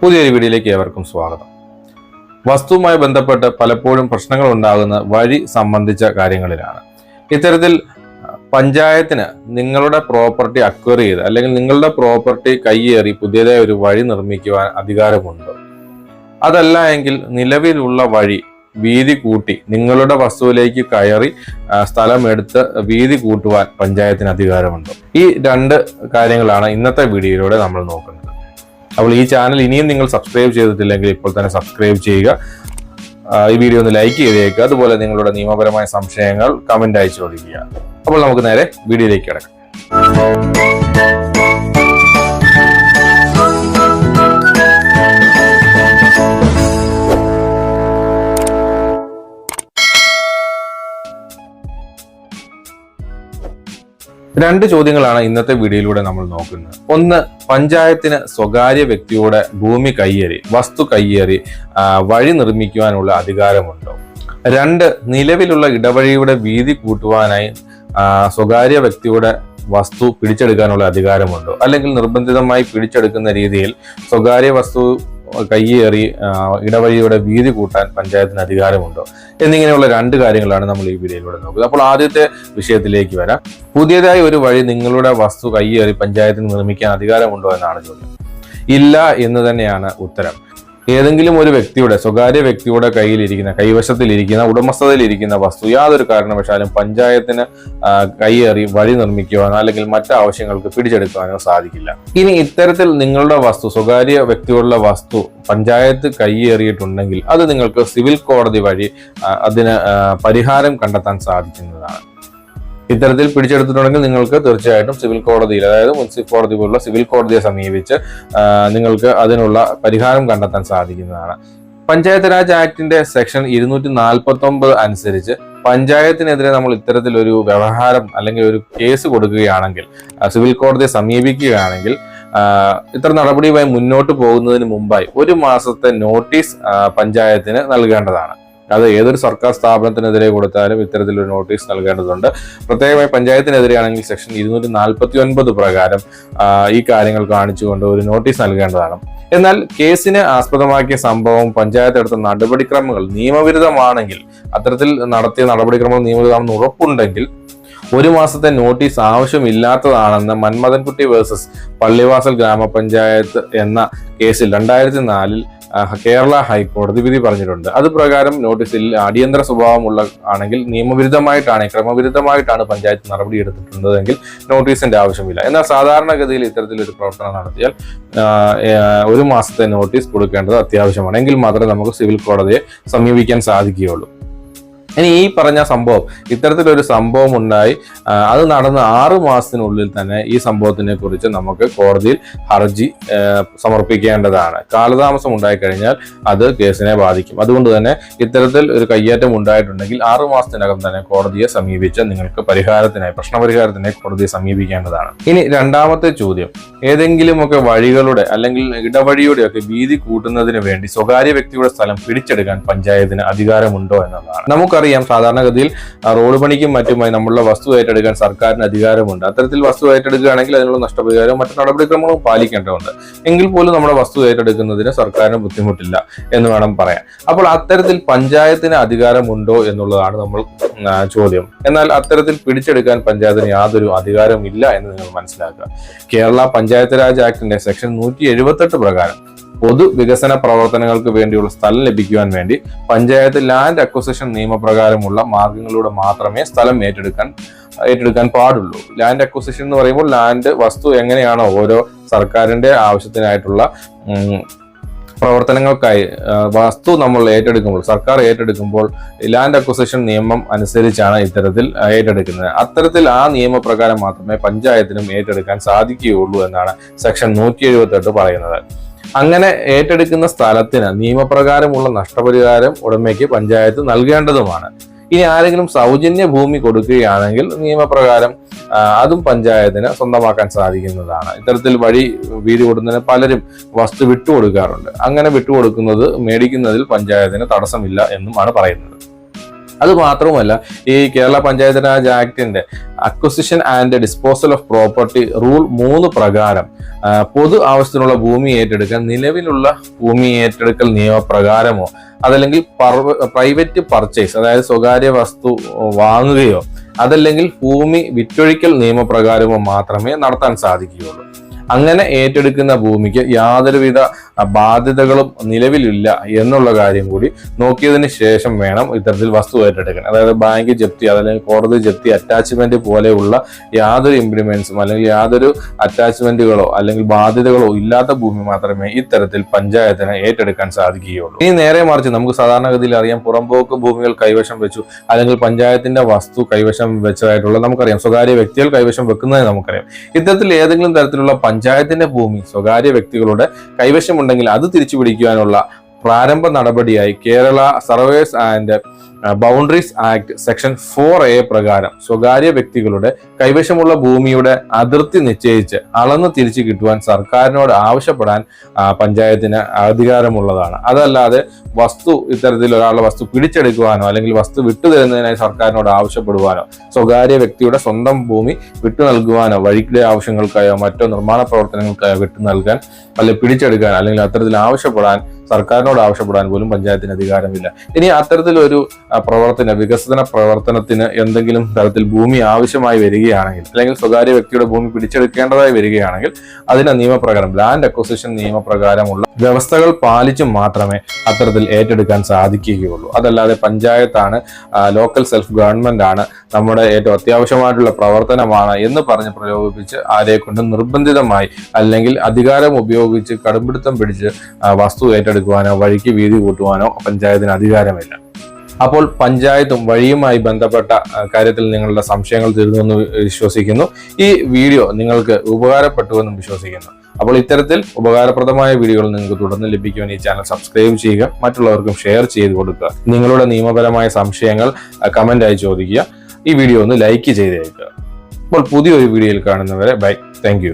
പുതിയൊരു വീഡിയോയിലേക്ക് ഏവർക്കും സ്വാഗതം. വസ്തുവുമായി ബന്ധപ്പെട്ട് പലപ്പോഴും പ്രശ്നങ്ങൾ ഉണ്ടാകുന്ന വഴി സംബന്ധിച്ച കാര്യങ്ങളിലാണ്. ഇത്തരത്തിൽ പഞ്ചായത്തിന് നിങ്ങളുടെ പ്രോപ്പർട്ടി അക്വയർ ചെയ്ത് അല്ലെങ്കിൽ നിങ്ങളുടെ പ്രോപ്പർട്ടി കൈയേറി പുതിയതായ ഒരു വഴി നിർമ്മിക്കുവാൻ അധികാരമുണ്ട്. അതല്ല എങ്കിൽ നിലവിലുള്ള വഴി വീതി കൂട്ടി നിങ്ങളുടെ വസ്തുവിലേക്ക് കയറി സ്ഥലം എടുത്ത് വീതി കൂട്ടുവാൻ പഞ്ചായത്തിന് അധികാരമുണ്ട്. ഈ രണ്ട് കാര്യങ്ങളാണ് ഇന്നത്തെ വീഡിയോയിലൂടെ നമ്മൾ നോക്കുന്നത്. അപ്പോൾ ഈ ചാനൽ ഇനിയും നിങ്ങൾ സബ്സ്ക്രൈബ് ചെയ്തിട്ടില്ലെങ്കിൽ ഇപ്പോൾ തന്നെ സബ്സ്ക്രൈബ് ചെയ്യുക. ഈ വീഡിയോ ഒന്ന് ലൈക്ക് ചെയ്തേക്കുക. അതുപോലെ നിങ്ങളുടെ നിയമപരമായ സംശയങ്ങൾ കമന്റ് അയച്ചു ചോദിക്കുക അപ്പോൾ നമുക്ക് നേരെ വീഡിയോയിലേക്ക് കിടക്കാം. രണ്ട് ചോദ്യങ്ങളാണ് ഇന്നത്തെ വീഡിയോയിലൂടെ നമ്മൾ നോക്കുന്നത്. ഒന്ന് പഞ്ചായത്തിന് സ്വകാര്യ വ്യക്തിയുടെ ഭൂമി കയ്യേറി വസ്തു കയ്യേറി വഴി നിർമ്മിക്കുവാനുള്ള അധികാരമുണ്ടോ? രണ്ട് നിലവിലുള്ള ഇടവഴിയുടെ വീതി കൂട്ടുവാനായി സ്വകാര്യ വ്യക്തിയുടെ വസ്തു പിടിച്ചെടുക്കാനുള്ള അധികാരമുണ്ടോ? അല്ലെങ്കിൽ നിർബന്ധിതമായി പിടിച്ചെടുക്കുന്ന രീതിയിൽ സ്വകാര്യ വസ്തു കയ്യേറി ഇടവഴിയുടെ വീതി കൂട്ടാൻ പഞ്ചായത്തിന് അധികാരമുണ്ടോ എന്നിങ്ങനെയുള്ള രണ്ട് കാര്യങ്ങളാണ് നമ്മൾ ഈ വീഡിയോയിലൂടെ നോക്കുന്നത്. അപ്പോൾ ആദ്യത്തെ വിഷയത്തിലേക്ക് വരാം. പുതിയതായി ഒരു വഴി നിങ്ങളുടെ വസ്തു കയ്യേറി പഞ്ചായത്തിന് നിർമ്മിക്കാൻ അധികാരമുണ്ടോ എന്നാണ് ചോദ്യം. ഇല്ല എന്ന് തന്നെയാണ് ഉത്തരം. ഏതെങ്കിലും ഒരു വ്യക്തിയുടെ സ്വകാര്യ വ്യക്തിയുടെ കയ്യിലിരിക്കുന്ന കൈവശത്തിലിരിക്കുന്ന ഉടമസ്ഥതയിലിരിക്കുന്ന വസ്തു യാതൊരു കാരണവശാലും പഞ്ചായത്തിന് കൈയേറി വഴി നിർമ്മിക്കുവാനോ അല്ലെങ്കിൽ മറ്റ് ആവശ്യങ്ങൾക്ക് പിടിച്ചെടുക്കുവാനോ സാധിക്കില്ല. ഇനി ഇത്തരത്തിൽ നിങ്ങളുടെ വസ്തു സ്വകാര്യ വ്യക്തികളുടെ വസ്തു പഞ്ചായത്ത് കൈയേറിയിട്ടുണ്ടെങ്കിൽ അത് നിങ്ങൾക്ക് സിവിൽ കോടതി വഴി അതിന് പരിഹാരം കണ്ടെത്താൻ സാധിക്കുന്നതാണ്. ഇത്തരത്തിൽ പിടിച്ചെടുത്തിട്ടുണ്ടെങ്കിൽ നിങ്ങൾക്ക് തീർച്ചയായിട്ടും സിവിൽ കോടതിയിൽ അതായത് മുനിസിപ്പൽ കോടതി പോലുള്ള സിവിൽ കോടതിയെ സമീപിച്ച് നിങ്ങൾക്ക് അതിനുള്ള പരിഹാരം കണ്ടെത്താൻ സാധിക്കുന്നതാണ്. പഞ്ചായത്ത് രാജ് ആക്ടിന്റെ സെക്ഷൻ ഇരുന്നൂറ്റി നാൽപ്പത്തി ഒമ്പത് അനുസരിച്ച് പഞ്ചായത്തിനെതിരെ നമ്മൾ ഇത്തരത്തിലൊരു വ്യവഹാരം അല്ലെങ്കിൽ ഒരു കേസ് കൊടുക്കുകയാണെങ്കിൽ സിവിൽ കോടതിയെ സമീപിക്കുകയാണെങ്കിൽ ഇത്ര നടപടിയുമായി മുന്നോട്ട് പോകുന്നതിന് മുമ്പായി ഒരു മാസത്തെ നോട്ടീസ് പഞ്ചായത്തിന് നൽകേണ്ടതാണ്. അത് ഏതൊരു സർക്കാർ സ്ഥാപനത്തിനെതിരെ കൊടുത്താലും ഇത്തരത്തിലൊരു നോട്ടീസ് നൽകേണ്ടതുണ്ട്. പ്രത്യേകമായി പഞ്ചായത്തിനെതിരെയാണെങ്കിൽ സെക്ഷൻ ഇരുന്നൂറ്റി നാൽപ്പത്തി ഒൻപത് പ്രകാരം ഈ കാര്യങ്ങൾ കാണിച്ചുകൊണ്ട് ഒരു നോട്ടീസ് നൽകേണ്ടതാണ്. എന്നാൽ കേസിനെ ആസ്പദമാക്കിയ സംഭവം പഞ്ചായത്ത് എടുത്ത നടപടിക്രമങ്ങൾ നിയമവിരുദ്ധമാണെങ്കിൽ അത്തരത്തിൽ നടത്തിയ നടപടിക്രമങ്ങൾ നിയമവിരുദ്ധമാണെന്ന് ഉറപ്പുണ്ടെങ്കിൽ ഒരു മാസത്തെ നോട്ടീസ് ആവശ്യമില്ലാത്തതാണെന്ന് മന്മഥൻകുട്ടി വേഴ്സസ് പള്ളിവാസൽ ഗ്രാമപഞ്ചായത്ത് എന്ന കേസിൽ രണ്ടായിരത്തി നാലിൽ കേരള ഹൈക്കോടതി വിധി പറഞ്ഞിട്ടുണ്ട്. അത് പ്രകാരം നോട്ടീസിൽ അടിയന്തര സ്വഭാവമുള്ള ആണെങ്കിൽ നിയമവിരുദ്ധമായിട്ടാണ് ക്രമവിരുദ്ധമായിട്ടാണ് പഞ്ചായത്ത് നടപടി എടുത്തിട്ടുള്ളതെങ്കിൽ നോട്ടീസിന്റെ ആവശ്യമില്ല. എന്നാൽ സാധാരണഗതിയിൽ ഇത്തരത്തിലൊരു പ്രവർത്തനം നടത്തിയാൽ ഒരു മാസത്തെ നോട്ടീസ് കൊടുക്കേണ്ടത് അത്യാവശ്യമാണ്. എങ്കിൽ മാത്രമേ നമുക്ക് സിവിൽ കോടതിയെ സമീപിക്കാൻ സാധിക്കുകയുള്ളൂ. ഇനി ഈ പറഞ്ഞ സംഭവം ഇത്തരത്തിലൊരു സംഭവം ഉണ്ടായി. അത് നടന്ന ആറ് മാസത്തിനുള്ളിൽ തന്നെ ഈ സംഭവത്തിനെ കുറിച്ച് നമുക്ക് കോടതിയിൽ ഹർജി സമർപ്പിക്കേണ്ടതാണ്. കാലതാമസം ഉണ്ടായിക്കഴിഞ്ഞാൽ അത് കേസിനെ ബാധിക്കും. അതുകൊണ്ട് തന്നെ ഇത്തരത്തിൽ ഒരു കയ്യേറ്റം ഉണ്ടായിട്ടുണ്ടെങ്കിൽ ആറു മാസത്തിനകം തന്നെ കോടതിയെ സമീപിച്ച് നിങ്ങൾക്ക് പരിഹാരത്തിനായി പ്രശ്നപരിഹാരത്തിനായി കോടതിയെ സമീപിക്കേണ്ടതാണ്. ഇനി രണ്ടാമത്തെ ചോദ്യം. ഏതെങ്കിലുമൊക്കെ വഴികളുടെ അല്ലെങ്കിൽ ഇടവഴിയുടെ ഒക്കെ വീതി കൂട്ടുന്നതിന് വേണ്ടി സ്വകാര്യ വ്യക്തിയുടെ സ്ഥലം പിടിച്ചെടുക്കാൻ പഞ്ചായത്തിന് അധികാരമുണ്ടോ എന്നതാണ്. നമുക്കറിയാം സാധാരണഗതിയിൽ റോഡ് പണിക്കും മറ്റുമായി നമ്മളുടെ വസ്തു ഏറ്റെടുക്കാൻ സർക്കാരിന് അധികാരമുണ്ട്. അത്തരത്തിൽ വസ്തു ഏറ്റെടുക്കുകയാണെങ്കിൽ അതിനുള്ള നഷ്ടപരിഹാരവും മറ്റു നടപടിക്രമങ്ങളും പാലിക്കേണ്ടതുണ്ട്. എങ്കിൽ പോലും നമ്മുടെ വസ്തു ഏറ്റെടുക്കുന്നതിന് സർക്കാരിന് ബുദ്ധിമുട്ടില്ല എന്ന് വേണം പറയാം അപ്പോൾ അത്തരത്തിൽ പഞ്ചായത്തിന് അധികാരമുണ്ടോ എന്നുള്ളതാണ് നമ്മൾ ചോദ്യം. എന്നാൽ അത്തരത്തിൽ പിടിച്ചെടുക്കാൻ പഞ്ചായത്തിന് യാതൊരു അധികാരവും ഇല്ല എന്ന് നിങ്ങൾ മനസ്സിലാക്കുക. കേരള പഞ്ചായത്ത് രാജ് ആക്ടിന്റെ സെക്ഷൻ നൂറ്റി പ്രകാരം പൊതു വികസന പ്രവർത്തനങ്ങൾക്ക് വേണ്ടിയുള്ള സ്ഥലം ലഭിക്കുവാൻ വേണ്ടി പഞ്ചായത്ത് ലാൻഡ് അക്വസിഷൻ നിയമപ്രകാരമുള്ള മാർഗങ്ങളിലൂടെ മാത്രമേ സ്ഥലം ഏറ്റെടുക്കാൻ ഏറ്റെടുക്കാൻ പാടുള്ളൂ. ലാൻഡ് അക്വസിഷൻ എന്ന് പറയുമ്പോൾ ലാൻഡ് വസ്തു എങ്ങനെയാണോ ഓരോ സർക്കാരിന്റെ ആവശ്യത്തിനായിട്ടുള്ള പ്രവർത്തനങ്ങൾക്കായി വസ്തു നമ്മൾ ഏറ്റെടുക്കുമ്പോൾ സർക്കാർ ഏറ്റെടുക്കുമ്പോൾ ലാൻഡ് അക്വസിഷൻ നിയമം അനുസരിച്ചാണ് ഇത്തരത്തിൽ ഏറ്റെടുക്കുന്നത്. അത്തരത്തിൽ ആ നിയമപ്രകാരം മാത്രമേ പഞ്ചായത്തിനും ഏറ്റെടുക്കാൻ സാധിക്കുകയുള്ളൂ എന്നാണ് സെക്ഷൻ നൂറ്റി പറയുന്നത്. അങ്ങനെ ഏറ്റെടുക്കുന്ന സ്ഥലത്തിന് നിയമപ്രകാരമുള്ള നഷ്ടപരിഹാരം ഉടമയ്ക്ക് പഞ്ചായത്ത് നൽകേണ്ടതുമാണ്. ഇനി ആരെങ്കിലും സൗജന്യ ഭൂമി കൊടുക്കുകയാണെങ്കിൽ നിയമപ്രകാരം അതും പഞ്ചായത്തിന് സ്വന്തമാക്കാൻ സാധിക്കുന്നതാണ്. ഇത്തരത്തിൽ വഴി വീട് കൊടുക്കുന്നതിന് പലരും വസ്തു വിട്ടുകൊടുക്കാറുണ്ട്. അങ്ങനെ വിട്ടുകൊടുക്കുന്നത് മേടിക്കുന്നതിൽ പഞ്ചായത്തിന് തടസ്സമില്ല എന്നുമാണ് പറയുന്നത്. അത് മാത്രവുമല്ല ഈ Kerala panchayat Raj ആക്ടിന്റെ acquisition and disposal of property rule മൂന്ന് പ്രകാരം പൊതു ആവശ്യത്തിനുള്ള ഭൂമി ഏറ്റെടുക്കാൻ നിലവിലുള്ള ഭൂമി ഏറ്റെടുക്കൽ നിയമപ്രകാരമോ അതല്ലെങ്കിൽ പ്രൈവറ്റ് പർച്ചേസ് അതായത് സ്വകാര്യ വസ്തു വാങ്ങുകയോ അതല്ലെങ്കിൽ ഭൂമി വിറ്റൊഴിക്കൽ നിയമപ്രകാരമോ മാത്രമേ നടത്താൻ സാധിക്കുകയുള്ളൂ. അങ്ങനെ ഏറ്റെടുക്കുന്ന ഭൂമിക്ക് യാതൊരുവിധ ബാധ്യതകളും നിലവിലില്ല എന്നുള്ള കാര്യം കൂടി നോക്കിയതിന് ശേഷം വേണം ഇത്തരത്തിൽ വസ്തു ഏറ്റെടുക്കാൻ. അതായത് ബാങ്ക് ജപ്തി അതല്ലെങ്കിൽ കോടതി ജപ്തി അറ്റാച്ച്മെന്റ് പോലെയുള്ള യാതൊരു ഇംപ്ലിമെന്റ്സും അല്ലെങ്കിൽ യാതൊരു അറ്റാച്ച്മെന്റുകളോ അല്ലെങ്കിൽ ബാധ്യതകളോ ഇല്ലാത്ത ഭൂമി മാത്രമേ ഇത്തരത്തിൽ പഞ്ചായത്തിന് ഏറ്റെടുക്കാൻ സാധിക്കുകയുള്ളൂ. ഇനി നേരെ മറിച്ച് നമുക്ക് സാധാരണഗതിയിൽ അറിയാം പുറമ്പോക്ക് ഭൂമികൾ കൈവശം വെച്ചു അല്ലെങ്കിൽ പഞ്ചായത്തിന്റെ വസ്തു കൈവശം വെച്ചതായിട്ടുള്ള നമുക്കറിയാം. സ്വകാര്യ വ്യക്തികൾ കൈവശം വെക്കുന്നതായി നമുക്കറിയാം. ഇത്തരത്തിൽ ഏതെങ്കിലും തരത്തിലുള്ള പഞ്ചായത്തിന്റെ ഭൂമി സ്വകാര്യ വ്യക്തികളുടെ കൈവശമുണ്ടെങ്കിൽ അത് തിരിച്ചു പിടിക്കുവാനുള്ള പ്രാരംഭ നടപടിയായി Kerala surveys and boundaries act section four A പ്രകാരം സ്വകാര്യ വ്യക്തികളുടെ കൈവശമുള്ള ഭൂമിയുടെ അതിർത്തി നിശ്ചയിച്ച് അളന്ന് തിരിച്ചു കിട്ടുവാൻ സർക്കാരിനോട് ആവശ്യപ്പെടാൻ പഞ്ചായത്തിന് അധികാരമുള്ളതാണ്. അതല്ലാതെ വസ്തു ഇത്തരത്തിൽ ഒരാളുടെ വസ്തു പിടിച്ചെടുക്കുവാനോ അല്ലെങ്കിൽ വസ്തു വിട്ടുതരുന്നതിനായി സർക്കാരിനോട് ആവശ്യപ്പെടുവാനോ സ്വകാര്യ വ്യക്തിയുടെ സ്വന്തം ഭൂമി വിട്ടു നൽകുവാനോ വഴിക്കിടെ ആവശ്യങ്ങൾക്കായോ മറ്റോ നിർമ്മാണ പ്രവർത്തനങ്ങൾക്കായോ വിട്ടു നൽകാൻ അല്ലെങ്കിൽ പിടിച്ചെടുക്കാൻ അല്ലെങ്കിൽ അത്തരത്തിൽ ആവശ്യപ്പെടാൻ സർക്കാരിനോട് ആവശ്യപ്പെടാൻ പോലും പഞ്ചായത്തിന് അധികാരമില്ല. ഇനി അത്തരത്തിലൊരു പ്രവർത്തന വികസന പ്രവർത്തനത്തിന് എന്തെങ്കിലും തരത്തിൽ ഭൂമി ആവശ്യമായി വരികയാണെങ്കിൽ അല്ലെങ്കിൽ സ്വകാര്യ വ്യക്തിയുടെ ഭൂമി പിടിച്ചെടുക്കേണ്ടതായി വരികയാണെങ്കിൽ അതിന് നിയമപ്രകാരം ലാൻഡ് അക്വസിഷൻ നിയമപ്രകാരമുള്ള വ്യവസ്ഥകൾ പാലിച്ചു മാത്രമേ അത്തരത്തിൽ ഏറ്റെടുക്കാൻ സാധിക്കുകയുള്ളൂ. അതല്ലാതെ പഞ്ചായത്താണ് ലോക്കൽ സെൽഫ് ഗവൺമെന്റ് ആണ് നമ്മുടെ ഏറ്റവും അത്യാവശ്യമായിട്ടുള്ള പ്രവർത്തനമാണ് എന്ന് പറഞ്ഞ് പ്രലോഭിപ്പിച്ച് കൊണ്ട് നിർബന്ധിതമായി അല്ലെങ്കിൽ അധികാരം ഉപയോഗിച്ച് കടുംപിടുത്തം പിടിച്ച് വസ്തു വസ്തു ഏറ്റെടുക്കുവാനോ വഴിക്ക് വീതി കൂട്ടുവാനോ പഞ്ചായത്തിന് അധികാരമില്ല. അപ്പോൾ പഞ്ചായത്തും വഴിയുമായി ബന്ധപ്പെട്ട കാര്യത്തിൽ നിങ്ങളുടെ സംശയങ്ങൾ തീർന്നുവെന്ന് വിശ്വസിക്കുന്നു. ഈ വീഡിയോ നിങ്ങൾക്ക് ഉപകാരപ്പെട്ടുവെന്നും വിശ്വസിക്കുന്നു. അപ്പോൾ ഇത്തരത്തിൽ ഉപകാരപ്രദമായ വീഡിയോകൾ നിങ്ങൾക്ക് തുടർന്ന് ലഭിക്കുവാൻ ഈ ചാനൽ സബ്സ്ക്രൈബ് ചെയ്യുക മറ്റുള്ളവർക്കും ഷെയർ ചെയ്ത് കൊടുക്കുക. നിങ്ങളുടെ നിയമപരമായ സംശയങ്ങൾ കമന്റായി ചോദിക്കുക. ഈ വീഡിയോ ഒന്ന് ലൈക്ക് ചെയ്തേക്കുക. അപ്പോൾ പുതിയൊരു വീഡിയോയിൽ കാണുന്നവരെ ബൈ. താങ്ക്